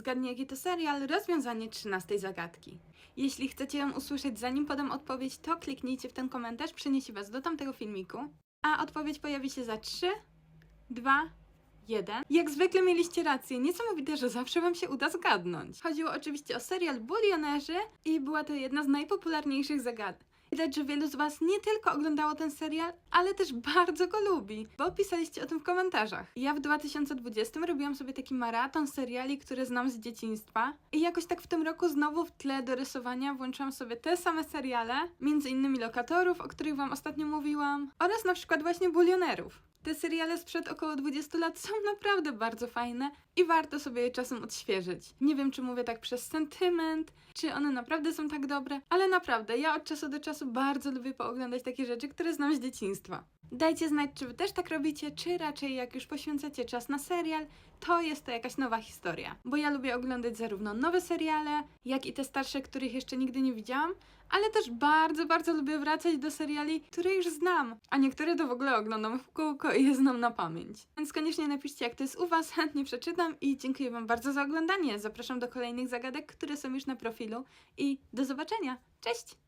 Zgadnij jaki to serial, rozwiązanie 13 zagadki. Jeśli chcecie ją usłyszeć zanim podam odpowiedź, to kliknijcie w ten komentarz, przeniesie was do tamtego filmiku. A odpowiedź pojawi się za 3, 2, 1. Jak zwykle mieliście rację, niesamowite, że zawsze wam się uda zgadnąć. Chodziło oczywiście o serial Bulionerzy i była to jedna z najpopularniejszych zagadek. Widać, że wielu z Was nie tylko oglądało ten serial, ale też bardzo go lubi, bo pisaliście o tym w komentarzach. Ja w 2020 robiłam sobie taki maraton seriali, które znam z dzieciństwa i jakoś tak w tym roku znowu w tle do rysowania włączyłam sobie te same seriale, między innymi Lokatorów, o których Wam ostatnio mówiłam, oraz na przykład właśnie Bulionerów. Te seriale sprzed około 20 lat są naprawdę bardzo fajne i warto sobie je czasem odświeżyć. Nie wiem, czy mówię tak przez sentyment, czy one naprawdę są tak dobre, ale naprawdę, ja od czasu do czasu bardzo lubię pooglądać takie rzeczy, które znam z dzieciństwa. Dajcie znać, czy wy też tak robicie, czy raczej jak już poświęcacie czas na serial, to jest to jakaś nowa historia. Bo ja lubię oglądać zarówno nowe seriale, jak i te starsze, których jeszcze nigdy nie widziałam, ale też bardzo, bardzo lubię wracać do seriali, które już znam, a niektóre to w ogóle oglądam w kółko i je znam na pamięć. Więc koniecznie napiszcie, jak to jest u Was, chętnie przeczytam i dziękuję Wam bardzo za oglądanie. Zapraszam do kolejnych zagadek, które są już na profilu i do zobaczenia. Cześć!